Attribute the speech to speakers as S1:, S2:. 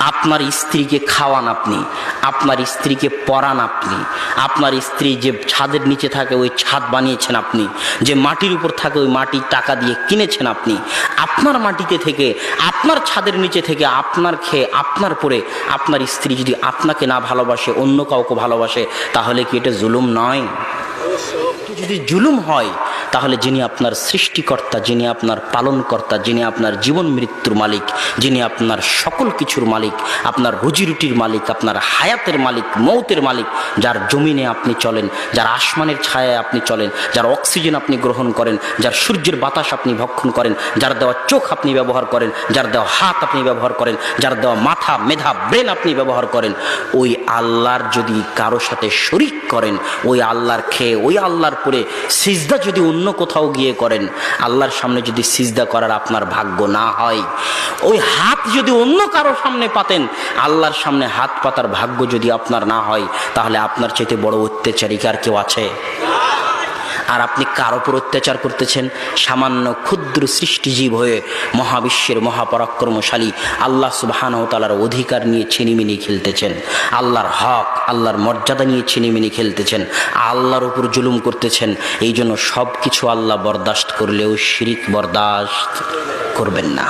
S1: আপনার স্ত্রীকে খাওয়ান আপনি, আপনার স্ত্রীকে পরান আপনি, আপনার স্ত্রী যে ছাদের নিচে থাকে ওই ছাদ বানিয়েছেন আপনি, যে মাটির উপর থাকে ওই মাটি টাকা দিয়ে কিনেছেন আপনি, আপনার মাটিতে থেকে, আপনার ছাদের নিচে থেকে আপনার খেয়ে, আপনার পরে, আপনার স্ত্রী যদি আপনাকে না ভালোবাসে, অন্য কাউকে ভালোবাসে, তাহলে কি এটা জুলুম নয়? যদি জুলুম হয় তাহলে যিনি আপনার সৃষ্টিকর্তা, যিনি আপনার পালনকর্তা, যিনি আপনার জীবন মৃত্যুর মালিক, যিনি আপনার সকল কিছুর মালিক, আপনার রুজি রুটির মালিক, আপনার হায়াতের মালিক, মৌতের মালিক, যার জমিনে আপনি চলেন, যার আসমানের ছায়ায় আপনি চলেন, যার অক্সিজেন আপনি গ্রহণ করেন, যার সূর্যের বাতাস আপনি ভক্ষণ করেন, যার দেওয়া চোখ আপনি ব্যবহার করেন, যার দেওয়া হাত আপনি ব্যবহার করেন, যার দেওয়া মাথা, মেধা, ব্রেন আপনি ব্যবহার করেন, ওই আল্লাহর যদি কারও সাথে শরিক করেন, ওই আল্লাহর খেয়ে, ওই আল্লাহর পরে সিজদা যদি অন্য কোথাও গিয়ে করেন, আল্লাহর সামনে যদি সিজদা করার আপনার ভাগ্য না হয়। ওই হাত যদি অন্য কারোর সামনে পাতেন, আল্লাহর সামনে হাত পাতার ভাগ্য যদি আপনার না হয়, তাহলে আপনার চাইতে বড় অত্যাচারিকার কেউ আছে? আর আপনি কার ওপর অত্যাচার করতেছেন, সামান্য ক্ষুদ্র সৃষ্টিজীব হয়ে মহাবিশ্বের মহাপরাক্রমশালী আল্লাহ সুবাহান তালার অধিকার নিয়ে ছিনিমিনি খেলতেছেন। আল্লাহর হক, আল্লাহর মর্যাদা নিয়ে ছিনিমিনি খেলতেছেন। আল্লাহর উপর জুলুম করতেছেন। এই জন্য সব কিছু আল্লাহ বরদাস্ত করলেও শিরিক বরদাস্ত করবেন না।